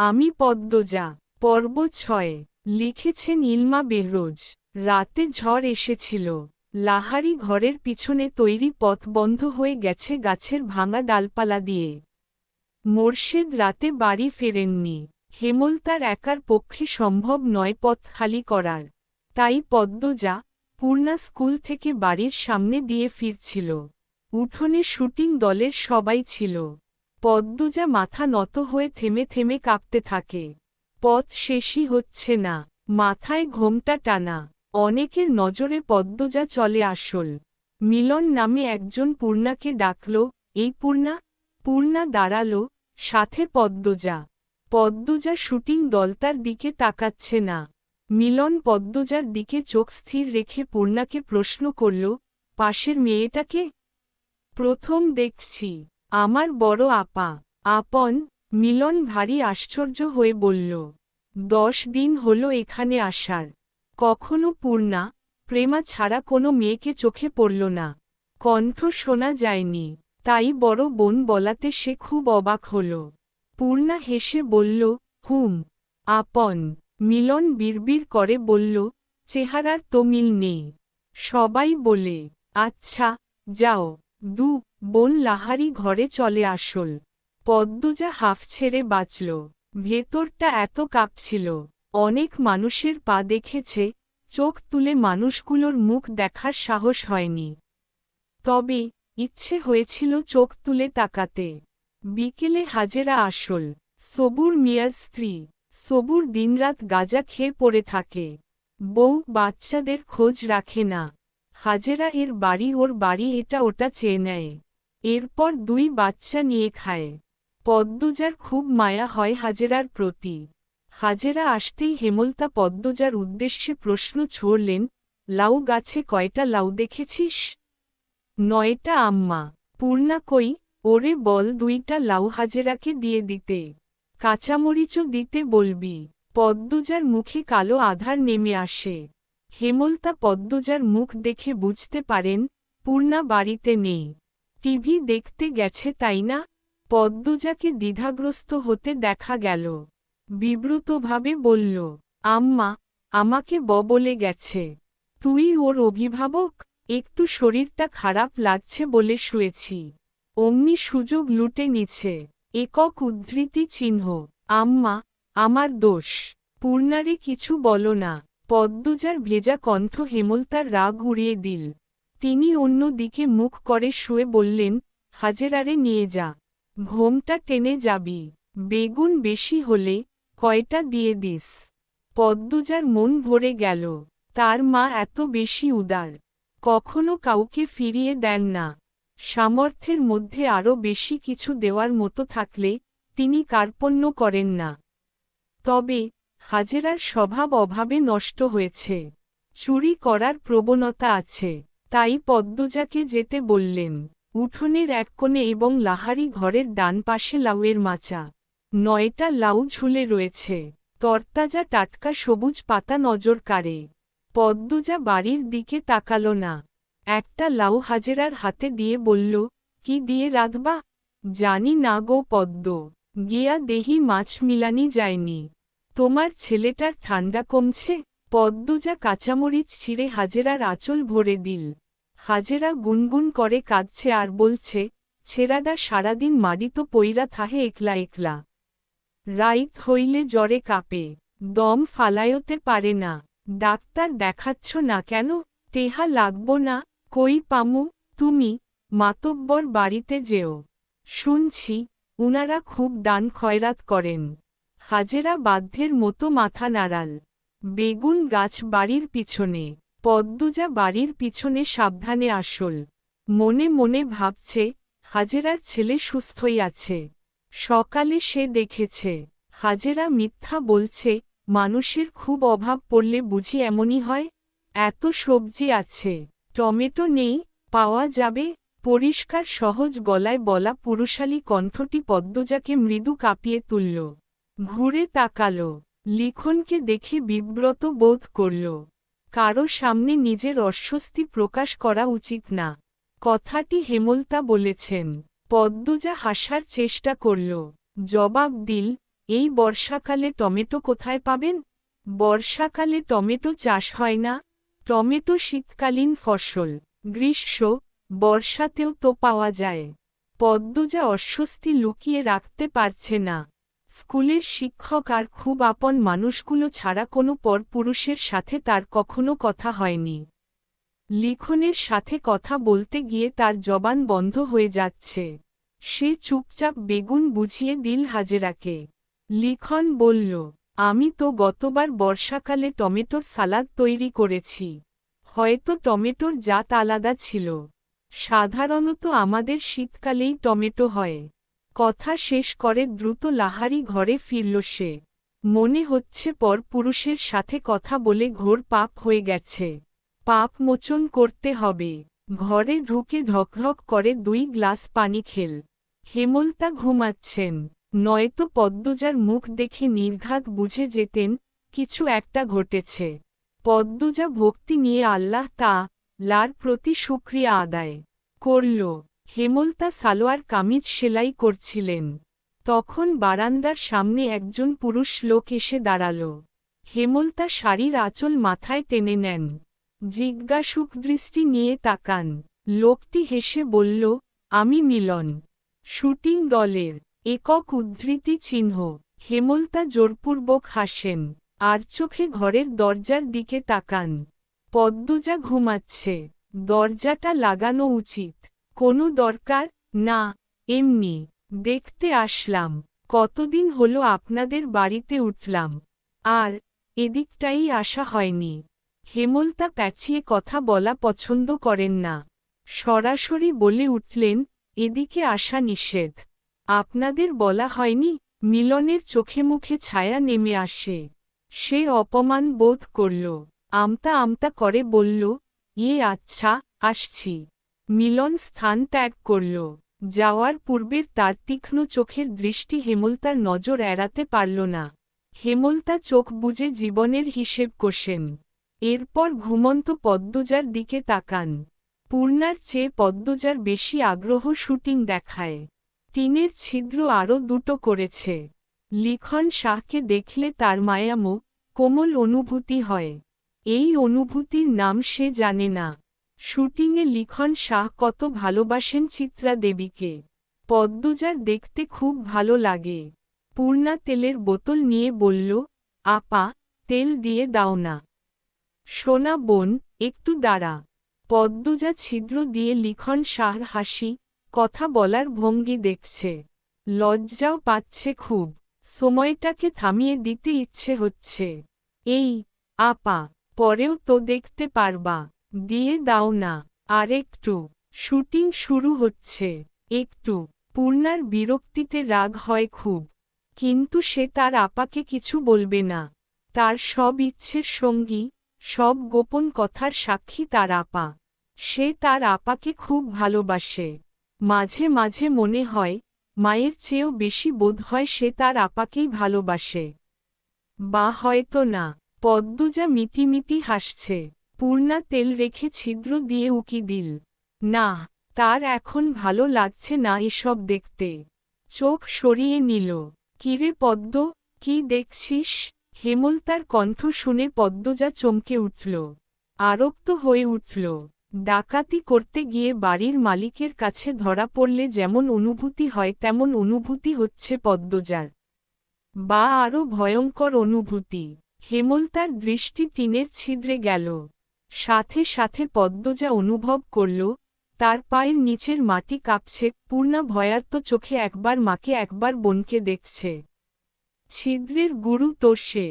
আমি পদ্মজা, পর্ব ছয়, লিখেছে নীলমা বেহরোজ। রাতে ঝড় এসেছিল। লাহারি ঘরের পিছনে তৈরি পথ বন্ধ হয়ে গেছে গাছের ভাঙা ডালপালা দিয়ে। মোর্শেদ রাতে বাড়ি ফেরেননি। হেমলতার একার পক্ষে সম্ভব নয় পথ খালি করার। তাই পদ্মজা, পূর্ণা স্কুল থেকে বাড়ির সামনে দিয়ে ফিরছিল। উঠোনে শুটিং দলের সবাই ছিল। পদ্মজা মাথা নত হয়ে থেমে থেমে কাঁপতে থাকে। পথ শেষই হচ্ছে না, মাথায় ঘোমটা টানা। অনেকের নজরে পদ্মজা চলে আসল। মিলন নামে একজন পূর্ণাকে ডাকল, এই পূর্ণা পূর্ণা দাঁড়াল, সাথে পদ্মজা। পদ্মজা শুটিং দলতার দিকে তাকাচ্ছে না। মিলন পদ্মজার দিকে চোখ স্থির রেখে পূর্ণাকে প্রশ্ন করল, পাশের মেয়েটাকে? প্রথম দেখছি। আমার বড় আপা, আপন, মিলন ভারী আশ্চর্য হয়ে বলল, দশ দিন হল এখানে আসার। কখনো পূর্ণা, প্রেমা ছাড়া কোনো মেয়েকে চোখে পড়ল না। কণ্ঠ শোনা যায়নি। তাই বড় বোন বলাতে সে খুব অবাক হল। পূর্ণা হেসে বলল, হুম। আপন, মিলন বিড়বিড় করে বলল, চেহারার তো মিল নেই। সবাই বলে আচ্ছা যাও। দু বোন লাহারি ঘরে চলে আসল। পদ্মজা হাফ ছেড়ে বাঁচল। ভেতরটা এত কাঁপছিল। অনেক মানুষের পা দেখেছে, চোখ তুলে মানুষগুলোর মুখ দেখার সাহস হয়নি। তবে ইচ্ছে হয়েছিল চোখ তুলে তাকাতে। বিকেলে হাজেরা আসল। সবুর মিয়ার স্ত্রী। সবুর দিনরাত গাজা খেয়ে পড়ে থাকে। বউ বাচ্চাদের খোঁজ রাখে না। হাজেরা এর বাড়ি ওর বাড়ি এটা ওটা চেয়ে নেয়। এরপর দুই বাচ্চা নিয়ে খায়। পদ্মজার খুব মায়া হয় হাজেরার প্রতি। হাজেরা আসতেই হেমলতা পদ্মজার উদ্দেশ্যে প্রশ্ন ছড়লেন, লাউ গাছে কয়টা লাউ দেখেছিস? নয়টা, আম্মা। পূর্ণা কই? ওরে বল দুইটা লাউ হাজেরাকে দিয়ে দিতে। কাঁচামরিচও দিতে বলবি। পদ্মজার মুখে কালো আধার নেমে আসে। হেমলতা পদ্মজার মুখ দেখে বুঝতে পারেন, পূর্ণা বাড়িতে নেই। টিভি দেখতে গেছে তাই না? পদ্মজাকে দ্বিধাগ্রস্ত হতে দেখা গেল। বিব্রতভাবে বলল, আম্মা, আমাকে ব বলে গেছে। তুই ওর অভিভাবক? একটু শরীরটা খারাপ লাগছে বলে শুয়েছি। অমনি সুযোগ লুটে নিছে। একক উদ্ধৃতি চিহ্ন, আম্মা, আমার দোষ। পূর্ণারে কিছু বলো না। পদ্মজার ভেজা কণ্ঠ হেমলতার রাগ উড়িয়ে দিল। তিনি অন্য দিকে মুখ করে শুয়ে বললেন, হাজেরারে নিয়ে যা, ঘোমটা টেনে যাবি, বেগুন বেশি হলে কয়টা দিয়ে দিস। পদ্মজার মন ভরে গেল, তার মা এত বেশি উদার, কখনো কাউকে ফিরিয়ে দেন না। সামর্থ্যের মধ্যে আরও বেশি কিছু দেওয়ার মতো থাকলে তিনি কার্পণ্য করেন না। তবে হাজেরার স্বভাব অভাবে নষ্ট হয়েছে, চুরি করার প্রবণতা আছে। তাই পদ্মজাকে যেতে বললেন, উঠোনের এক কোণে এবং লাহারি ঘরের ডান পাশে লাউয়ের মাচা। নয়টা লাউ ঝুলে রয়েছে, তরতাজা টাটকা সবুজ পাতা নজর কাড়ে। পদ্মজা বাড়ির দিকে তাকাল না। একটা লাউ হাজেরার হাতে দিয়ে বলল, কি দিয়ে রাধবা? জানি না গো পদ্ম, গিয়া দেহি মাছ মিলানি যায়নি। তোমার ছেলেটার ঠান্ডা কমছে? পদ্মজা কাঁচামরিচ ছিঁড়ে হাজেরার আঁচল ভরে দিল। হাজেরা গুনগুন করে কাঁদছে আর বলছে, ছেড়াডা সারাদিন মাড়িত পইরা থাহে একলা একলা। রাইত হইলে জ্বরে কাঁপে, দম ফালায়তে পারে না। ডাক্তার দেখাচ্ছ না কেন? টেহা লাগব না? কই পামু? তুমি, মাতব্বর বাড়িতে যেও। শুনছি, উনারা খুব দান খয়রাত করেন। হাজেরা বাধ্যের মতো মাথা নাড়াল। বেগুন গাছ বাড়ির পিছনে, পদ্মজা বাড়ির পিছনে সাবধানে আসল। মনে মনে ভাবছে, হাজেরার ছেলে সুস্থই আছে। সকালে সে দেখেছে, হাজেরা মিথ্যা বলছে, মানুষের খুব অভাব পড়লে বুঝি এমনই হয়? এত সবজি আছে, টমেটো নেই, পাওয়া যাবে? পরিষ্কার সহজ গলায় বলা পুরুষালী কণ্ঠটি পদ্মজাকে মৃদু কাঁপিয়ে তুলল। ঘুরে তাকাল। লিখনকে দেখে বিব্রত বোধ করল, কারও সামনে নিজের অস্বস্তি প্রকাশ করা উচিত না। কথাটি হেমলতা বলেছেন। পদ্মজা হাসার চেষ্টা করল। জবাব দিল, এই বর্ষাকালে টমেটো কোথায় পাবেন? বর্ষাকালে টমেটো চাষ হয় না। টমেটো শীতকালীন ফসল। গ্রীষ্ম, বর্ষাতেও তো পাওয়া যায়। পদ্মজা অস্বস্তি লুকিয়ে রাখতে পারছে না। স্কুলের শিক্ষক আর খুব আপন মানুষগুলো ছাড়া কোনো পরপুরুষের সাথে তার কখনো কথা হয়নি। লিখনের সাথে কথা বলতে গিয়ে তার জবান বন্ধ হয়ে যাচ্ছে। সে চুপচাপ বেগুন বুঝিয়ে দিল হাজেরাকে। লিখন বলল, আমি তো গতবার বর্ষাকালে টমেটোর সালাদ তৈরি করেছি। হয়তো টমেটোর জাত আলাদা ছিল। সাধারণত আমাদের শীতকালেই টমেটো হয়। কথা শেষ করে দ্রুত লাহারি ঘরে ফিরল সে। মনে হচ্ছে পর পুরুষের সাথে কথা বলে ঘোর পাপ হয়ে গেছে। পাপ মোচন করতে হবে। ঘরে ঢুকে ঢকঢক করে দুই গ্লাস পানি খেল। হেমলতা ঘুমাচ্ছেন। নয়তো পদ্মজার মুখ দেখে নির্ঘাত বুঝে যেতেন, কিছু একটা ঘটেছে। পদ্মজা ভক্তি নিয়ে আল্লাহ তা, লার প্রতি সুক্রিয়া আদায় করল। হেমলতা সালোয়ার কামিজ সেলাই করছিলেন। তখন বারান্দার সামনে একজন পুরুষ লোক এসে দাঁড়াল। হেমলতা শাড়ির আঁচল মাথায় টেনে নেন। জিজ্ঞাসুক দৃষ্টি নিয়ে তাকান। লোকটি হেসে বলল, আমি মিলন। শুটিং দলের একক উদ্ধৃতি চিহ্ন। হেমলতা জোরপূর্বক হাসেন। আর চোখে ঘরের দরজার দিকে তাকান। পদ্মজা ঘুমাচ্ছে। দরজাটা লাগানো উচিত। কোনো দরকার? না, এমনি। দেখতে আসলাম। কতদিন হলো আপনাদের বাড়িতে উঠলাম। আর, এদিকটাই আসা হয়নি। হেমলতা প্যাচিয়ে কথা বলা পছন্দ করেন না। সরাসরি বলে উঠলেন, এদিকে আসা নিষেধ। আপনাদের বলা হয়নি, মিলনের চোখে মুখে ছায়া নেমে আসে। সে অপমান বোধ করল। আমতা আমতা করে বলল ইয়ে আচ্ছা আসছি। মিলন স্থান ত্যাগ করল। যাওয়ার পূর্বের তার তীক্ষ্ণ চোখের দৃষ্টি হেমলতার নজর এড়াতে পারল না। হেমলতা চোখ বুঝে জীবনের হিসেব কষেন এরপর ঘুমন্ত পদ্মজার দিকে তাকান। পূর্ণার চেয়ে পদ্মজার বেশি আগ্রহ শুটিং দেখায়। টিনের ছিদ্র আরও দুটো করেছে। লিখন শাহকে দেখলে তার মায়ামো কোমল অনুভূতি হয়। এই অনুভূতির নাম সে জানে না। শুটিংয়ে লিখন শাহ কত ভালোবাসেন চিত্রা দেবীকে। পদ্মজার দেখতে খুব ভালো লাগে। পূর্ণা তেলের বোতল নিয়ে বলল, আপা, তেল দিয়ে দাও না। সোনা বোন, একটু দাঁড়া পদ্মজা ছিদ্র দিয়ে লিখন শাহর হাসি, কথা বলার ভঙ্গি দেখছে। লজ্জাও পাচ্ছে খুব। সময়টাকে থামিয়ে দিতে ইচ্ছে হচ্ছে। এই, আপা, পরেও তো দেখতে পারবা। দিয়ে দাও না। আর একটু শুটিং শুরু হচ্ছে। একটু। পূর্ণার বিরক্তিতে রাগ হয় খুব। কিন্তু সে তার আপাকে কিছু বলবে না। তার সব ইচ্ছের সঙ্গী, সব গোপন কথার সাক্ষী তার আপা। সে তার আপাকে খুব ভালোবাসে। মাঝে মাঝে মনে হয়, মায়ের চেয়েও বেশি বোধ হয় সে তার আপাকেই ভালোবাসে। বা হয়তো না। পদ্মজা মিটিমিটি হাসছে। পূর্ণা তেল রেখে ছিদ্র দিয়ে উকি দিল। না, তার এখন ভালো লাগছে না এসব দেখতে। চোখ সরিয়ে নিল। কিরে পদ্ম, কি দেখছিস হেমলতার কণ্ঠ শুনে পদ্মজা চমকে উঠল। আরক্ত হয়ে উঠল। ডাকাতি করতে গিয়ে বাড়ির মালিকের কাছে ধরা পড়লে যেমন অনুভূতি হয়, তেমন অনুভূতি হচ্ছে পদ্মজার। বা আরও ভয়ঙ্কর অনুভূতি। হেমলতার দৃষ্টি টিনের ছিদ্রে গেল। সাথে সাথে পদ্মজা অনুভব করল, তার পায়ের নিচের মাটি কাঁপছে, পূর্ণা ভয়ার্ত চোখে একবার মাকে একবার বোনকে দেখছে। ছিদ্রের গুরু তো সে।